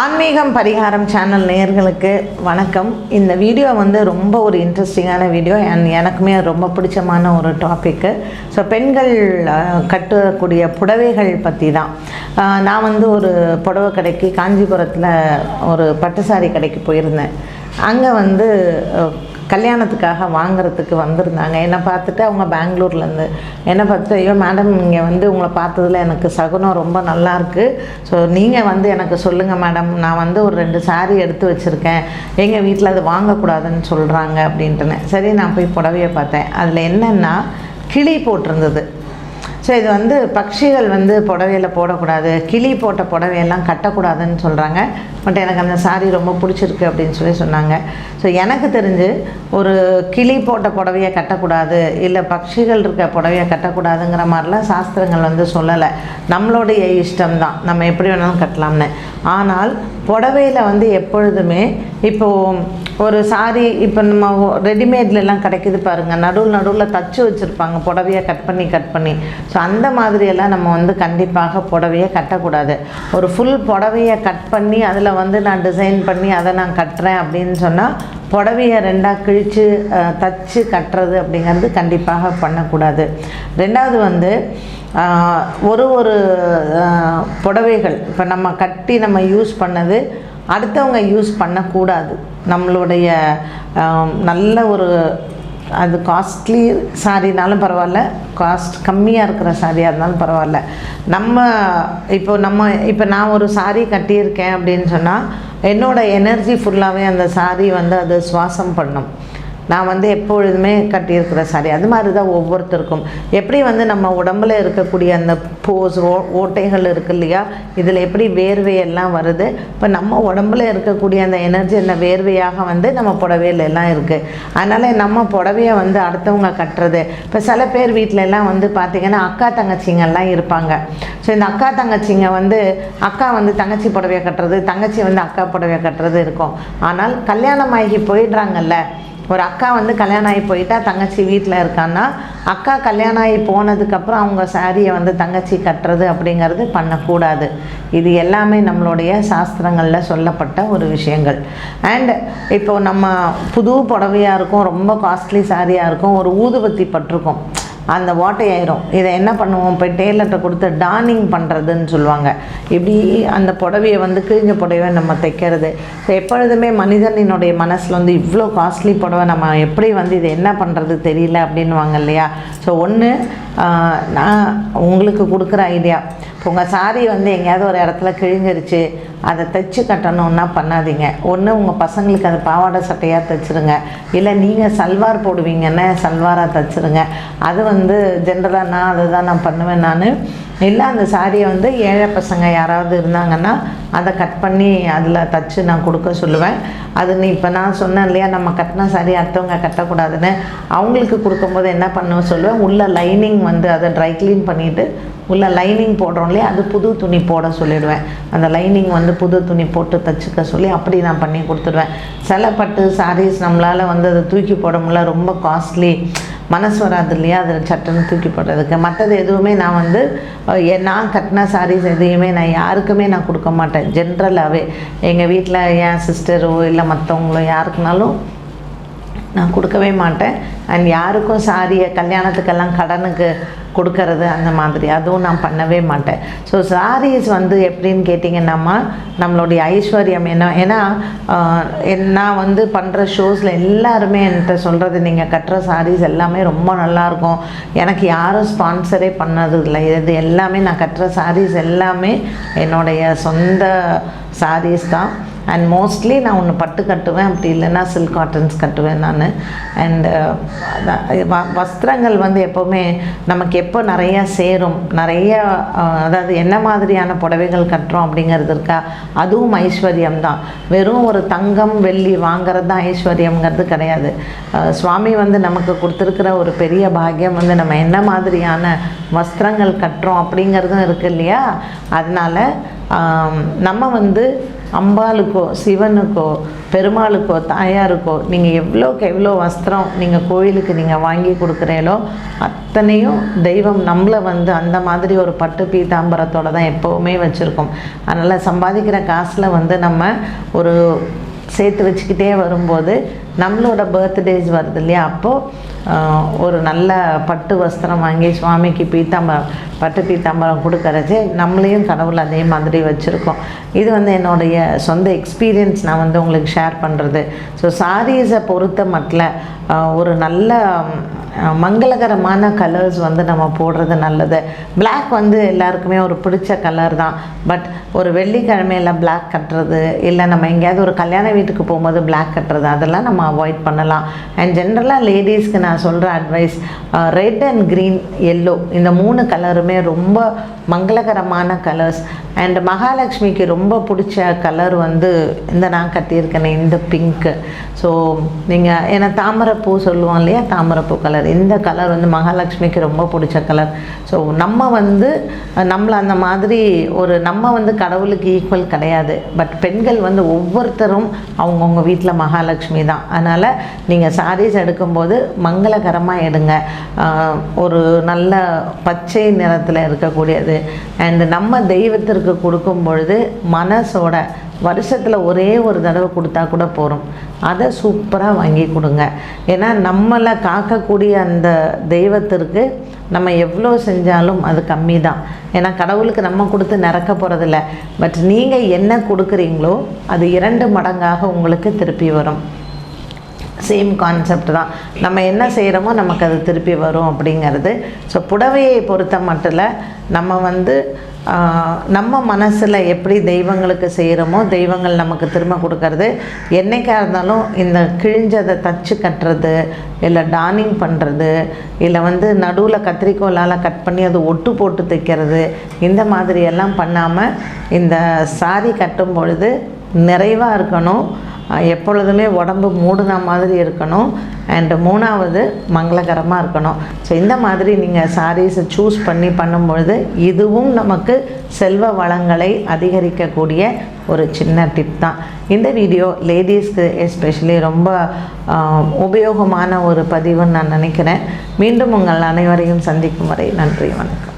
ஆன்மீகம் பரிகாரம் சேனல் நேயர்களுக்கு வணக்கம். இந்த வீடியோ வந்து ரொம்ப ஒரு இன்ட்ரெஸ்டிங்கான வீடியோ அண்ட் எனக்குமே ரொம்ப பிடிச்சமான ஒரு டாப்பிக்கு ஸோ பெண்கள் கட்டக்கூடிய புடவைகள் பற்றி தான் நான் வந்து ஒரு புடவை கடைக்கு காஞ்சிபுரத்தில் ஒரு பட்டு சாரி கடைக்கு போயிருந்தேன். அங்கே வந்து கல்யாணத்துக்காக வாங்குறதுக்கு வந்திருந்தாங்க. என்னை பார்த்துட்டு அவங்க பெங்களூர்லேருந்து என்னை பார்த்துட்டு ஐயோ மேடம் இங்கே வந்து உங்களை பார்த்ததுல எனக்கு சகுனம் ரொம்ப நல்லாயிருக்கு ஸோ நீங்கள் வந்து எனக்கு சொல்லுங்கள் மேடம் நான் வந்து ஒரு ரெண்டு சாரீ எடுத்து வச்சுருக்கேன். எங்கள் வீட்டில் அது வாங்கக்கூடாதுன்னு சொல்கிறாங்க அப்படின்ட்டுன்னு சரி நான் போய் புடவையை பார்த்தேன். அதில் என்னென்னா கிளி போட்டிருந்தது. ஸோ இது வந்து பட்சிகள் வந்து புடவையில் போடக்கூடாது கிளி போட்ட புடவையெல்லாம் கட்டக்கூடாதுன்னு சொல்கிறாங்க பட் எனக்கு அந்த சாரி ரொம்ப பிடிச்சிருக்கு அப்படின்னு சொல்லி சொன்னாங்க. ஸோ எனக்கு தெரிஞ்சு ஒரு கிளி போட்ட புடவையை கட்டக்கூடாது இல்லை பட்சிகள் இருக்க புடவையை கட்டக்கூடாதுங்கிற மாதிரிலாம் சாஸ்திரங்கள் வந்து சொல்லலை. நம்மளுடைய இஷ்டம்தான் நம்ம எப்படி வேணாலும் கட்டலாம்னு. ஆனால் புடவையில் வந்து எப்பொழுதுமே இப்போது ஒரு சாரி இப்போ நம்ம ரெடிமேட்லலாம் கிடைக்குது பாருங்கள் நடுவில் நடுவில் தச்சு வச்சுருப்பாங்க. புடவையை கட் பண்ணி கட் பண்ணி. ஸோ அந்த மாதிரியெல்லாம் நம்ம வந்து கண்டிப்பாக புடவையை கட்டக்கூடாது. ஒரு ஃபுல் புடவையை கட் பண்ணி அதில் வந்து நான் டிசைன் பண்ணி அதை நான் கட்டுறேன் அப்படின்னு சொன்னால் புடவையை ரெண்டாக கிழித்து தச்சு கட்டுறது அப்படிங்கிறது கண்டிப்பாக பண்ணக்கூடாது. ரெண்டாவது வந்து ஒரு ஒரு புடவைகள். இப்போ நம்ம கட்டி நம்ம யூஸ் பண்ணது அடுத்தவங்க யூஸ் பண்ணக்கூடாது. நம்மளுடைய நல்ல ஒரு அது காஸ்ட்லி சாரினாலும் பரவாயில்ல காஸ்ட் கம்மியாக இருக்கிற சாரியாக இருந்தாலும் பரவாயில்ல. நம்ம இப்போ நம்ம இப்போ நான் ஒரு சாரி கட்டியிருக்கேன் அப்படின்னு சொன்னால் என்னோடய எனர்ஜி ஃபுல்லாகவே அந்த சாரி வந்து அது சுவாசம் பண்ணும். நான் வந்து எப்பொழுதுமே கட்டியிருக்கிற சாரி அது மாதிரி தான் ஒவ்வொருத்தருக்கும். எப்படி வந்து நம்ம உடம்புல இருக்கக்கூடிய அந்த போஸ் ஓ ஓட்டைகள் இருக்கு இல்லையா? இதில் எப்படி வேர்வையெல்லாம் வருது? இப்போ நம்ம உடம்புல இருக்கக்கூடிய அந்த எனர்ஜி அந்த வேர்வையாக வந்து நம்ம புடவையில எல்லாம் இருக்குது அதனால் நம்ம புடவையை வந்து அடுத்தவங்க கட்டுறது. இப்போ சில பேர் வீட்டிலலாம் வந்து பார்த்திங்கன்னா அக்கா தங்கச்சிங்கெல்லாம் இருப்பாங்க. ஸோ இந்த அக்கா தங்கச்சிங்க வந்து அக்கா வந்து தங்கச்சி புடவையை கட்டுறது தங்கச்சி வந்து அக்கா புடவையை கட்டுறது இருக்கும். ஆனால் கல்யாணம் ஆகி போயிடுறாங்கல்ல. ஒரு அக்கா வந்து கல்யாணம் ஆகி போயிட்டா தங்கச்சி வீட்டில் இருக்கான்னா அக்கா கல்யாணம் ஆகி போனதுக்கப்புறம் அவங்க சாரியை வந்து தங்கச்சி கட்டுறது அப்படிங்கிறது பண்ணக்கூடாது. இது எல்லாமே நம்மளுடைய சாஸ்திரங்களில் சொல்லப்பட்ட ஒரு விஷயங்கள். அண்ட் இப்போ நம்ம புது புடவையாக இருக்கும் ரொம்ப காஸ்ட்லி சாரியாக இருக்கும் ஒரு ஊதுபத்தி பட்டிருக்கோம். அந்த ஓட்டையாயிரும் இதை என்ன பண்ணுவோம்? போய் டெய்லர்கிட்ட கொடுத்து டார்னிங் பண்ணுறதுன்னு சொல்லுவாங்க. இப்படி அந்த புடவையை வந்து கிழிஞ்ச புடவை நம்ம தைக்கிறது. ஸோ எப்பொழுதுமே மனிதனினுடைய மனசில் வந்து இவ்வளோ காஸ்ட்லி புடவை நம்ம எப்படி வந்து இது என்ன பண்ணுறது தெரியல அப்படின்வாங்க இல்லையா? ஸோ ஒன்று நான் உங்களுக்கு கொடுக்குற ஐடியா இப்போ உங்கள் சாரி வந்து எங்கேயாவது ஒரு இடத்துல கிழிஞ்சிருச்சு. அதை தைச்சு கட்டணுன்னா பண்ணாதீங்க. ஒன்று உங்கள் பசங்களுக்கு அது பாவாடை சட்டையாக தைச்சிருங்க. இல்லை நீங்கள் சல்வார் போடுவீங்கன்னா சல்வாராக தைச்சிருங்க. அது வந்து ஜென்ரலாக நான் அதை தான் நான் பண்ணுவேன் நான். இல்லை அந்த சாரியை வந்து ஏழை பசங்க யாராவது இருந்தாங்கன்னா அதை கட் பண்ணி அதில் தச்சு நான் கொடுக்க சொல்லுவேன். அது நீ இப்போ நான் சொன்னேன் இல்லையா நம்ம கட்டின சாரி அடுத்தவங்க கட்டக்கூடாதுன்னு. அவங்களுக்கு கொடுக்கும்போது என்ன பண்ணுவோம் சொல்லுவேன் உள்ள லைனிங் வந்து அதை ட்ரை க்ளீன் பண்ணிவிட்டு உள்ள லைனிங் போடுறோம் இல்லையா அது புது துணி போட சொல்லிடுவேன். அந்த லைனிங் வந்து புது துணி போட்டு தச்சுக்க சொல்லி அப்படி நான் பண்ணி கொடுத்துடுவேன். சில பட்டு சாரீஸ் நம்மளால் வந்து அதை தூக்கி போட முடியல ரொம்ப காஸ்ட்லி மனசு வராது இல்லையா? அதில் சட்டுன்னு தூக்கி போடுறதுக்கு. மற்றது எதுவுமே நான் வந்து நான் கட்டின சாரீஸ் எதையுமே நான் யாருக்குமே நான் கொடுக்க மாட்டேன். ஜென்ரலாகவே எங்கள் வீட்டில் என் சிஸ்டரோ இல்லை மற்றவங்களோ யாருக்குனாலும் நான் கொடுக்கவே மாட்டேன். அண்ட் யாருக்கும் சாரியை கல்யாணத்துக்கெல்லாம் கடனுக்கு கொடுக்கறது அந்த மாதிரி அதுவும் நான் பண்ணவே மாட்டேன். ஸோ சாரீஸ் வந்து எப்படின்னு கேட்டிங்கன்னாமா நம்மளுடைய ஐஸ்வர்யம் என்ன? ஏன்னா என்ன நான் வந்து பண்ணுற ஷோஸில் எல்லாருமே என்கிட்ட சொல்கிறது நீங்கள் கட்டுற சாரீஸ் எல்லாமே ரொம்ப நல்லாயிருக்கும். எனக்கு யாரும் ஸ்பான்சரே பண்ணது இல்லை இது எல்லாமே நான் கட்டுற சாரீஸ் எல்லாமே என்னுடைய சொந்த சாரீஸ் தான். அண்ட் மோஸ்ட்லி நான் ஒன்று பட்டு கட்டுவேன் அப்படி இல்லைன்னா சில்க் காட்டன்ஸ் கட்டுவேன் நான். அண்டு uh, வஸ்திரங்கள் வந்து எப்போவுமே நமக்கு எப்போ நிறைய சேரும் நிறைய அதாவது என்ன மாதிரியான புடவைகள் கட்டுறோம் அப்படிங்கிறது இருக்கா? அதுவும் ஐஸ்வர்யம் தான் வெறும் ஒரு தங்கம் வெள்ளி வாங்குறது தான் ஐஸ்வர்யம்ங்கிறது கிடையாது. சுவாமி வந்து நமக்கு கொடுத்துருக்கிற ஒரு பெரிய பாக்கியம் வந்து நம்ம என்ன மாதிரியான வஸ்திரங்கள் கட்டுறோம் அப்படிங்கிறதும் இருக்கு இல்லையா? அதனால் நம்ம வந்து அம்பாளுக்கோ சிவனுக்கோ பெருமாளுக்கோ தாயாருக்கோ நீங்கள் எவ்வளோக்கு எவ்வளோ வஸ்திரம் நீங்கள் கோயிலுக்கு நீங்கள் வாங்கி கொடுக்குறீங்களோ அத்தனையும் தெய்வம் நம்மளை வந்து அந்த மாதிரி ஒரு பட்டு பீதாம்பரத்தோட தான் எப்போவுமே வச்சுருக்கோம். அதனால் சம்பாதிக்கிற காசில் வந்து நம்ம ஒரு சேர்த்து வச்சுக்கிட்டே வரும்போது நம்மளோட பர்த்டேஸ் வருது இல்லையா? அப்போது ஒரு நல்ல பட்டு வஸ்திரம் வாங்கி சுவாமிக்கு பீத்தாம்பரம் பட்டு பீத்தாம்பரம் கொடுக்கறது நம்மளையும் கடவுள் அதே மாதிரி வச்சுருக்கோம். இது வந்து என்னுடைய சொந்த எக்ஸ்பீரியன்ஸ் நான் வந்து உங்களுக்கு ஷேர் பண்ணுறது ஸோ சாரீஸை பொறுத்த மட்டில் ஒரு நல்ல மங்களகரமான கலர்ஸ் வந்து நம்ம போடுறது நல்லது. பிளாக் வந்து எல்லாருக்குமே ஒரு பிடிச்ச கலர் தான். பட் ஒரு வெள்ளிக்கிழமையில் பிளாக் கட்டுறது இல்லை நம்ம எங்கேயாவது ஒரு கல்யாண வீட்டுக்கு போகும்போது பிளாக் கட்டுறது அதெல்லாம் நம்ம அவாய்ட் பண்ணலாம். அண்ட் ஜென்ரலாக லேடிஸ்க்கு நான் சொல்கிற advice red and green yellow இந்த மூணு கலருமே ரொம்ப மங்களகரமான கலர்ஸ் அண்ட் மகாலட்சுமிக்கு ரொம்ப பிடிச்ச கலர் வந்து இந்த நான் கட்டியிருக்கேனே இந்த பிங்க்கு ஸோ நீங்கள் ஏன்னா தாமரைப்பூ சொல்லுவோம் இல்லையா தாமரைப்பூ கலர் இந்த கலர் வந்து மகாலட்சுமிக்கு ரொம்ப பிடிச்ச கலர் ஸோ நம்ம வந்து நம்மளை நம்மள அந்த மாதிரி ஒரு நம்ம வந்து கடவுளுக்கு ஈக்குவல் கிடையாது. பட் பெண்கள் வந்து ஒவ்வொருத்தரும் அவங்கவுங்க வீட்டில் மகாலட்சுமி தான். அதனால் நீங்கள் சாரீஸ் எடுக்கும்போது மங்களகரமாக எடுங்க. ஒரு நல்ல பச்சை நிறத்தில் இருக்கக்கூடியது. அண்ட் நம்ம தெய்வத்திற்கு கொடுக்கும் பொழுது மனசோட வருஷத்தில் ஒரே ஒரு தடவை கொடுத்தா கூட போகிறோம் அதை சூப்பராக வாங்கி கொடுங்க. ஏன்னா நம்மளை காக்கக்கூடிய அந்த தெய்வத்திற்கு நம்ம எவ்வளோ செஞ்சாலும் அது கம்மி தான் ஏன்னா கடவுளுக்கு நம்ம கொடுத்து நிறக்க போகிறதில்ல பட் நீங்கள் என்ன கொடுக்குறீங்களோ அது இரண்டு மடங்காக உங்களுக்கு திருப்பி வரும். சேம் கான்செப்ட் தான். நம்ம என்ன செய்கிறோமோ நமக்கு அது திருப்பி வரும் அப்படிங்கிறது. ஸோ புடவையை பொறுத்த மட்டும் நம்ம வந்து நம்ம மனசில் எப்படி தெய்வங்களுக்கு செய்கிறோமோ தெய்வங்கள் நமக்கு திரும்ப கொடுக்கறது என்றைக்காக இருந்தாலும் இந்த கிழிஞ்சதை தச்சு கட்டுறது இல்லை டானிங் பண்ணுறது இல்லை வந்து நடுவில் கத்திரிக்கோலால் கட் பண்ணி அது ஒட்டு போட்டு தைக்கிறது இந்த மாதிரியெல்லாம் பண்ணாமல் இந்த சாரி கட்டும் பொழுது நிறைவாக இருக்கணும். எப்பொழுதுமே உடம்பு மூடுன மாதிரி இருக்கணும். அண்டு மூணாவது மங்களகரமாக இருக்கணும். ஸோ இந்த மாதிரி நீங்கள் சாரீஸை சூஸ் பண்ணி பண்ணும்பொழுது இதுவும் நமக்கு செல்வ வளங்களை அதிகரிக்கக்கூடிய ஒரு சின்ன டிப் தான். இந்த வீடியோ லேடிஸ்க்கு எஸ்பெஷலி ரொம்ப உபயோகமான ஒரு பதிவுன்னு நான் நினைக்கிறேன். மீண்டும் உங்கள் அனைவரையும் சந்திக்கும் வரை நன்றி வணக்கம்.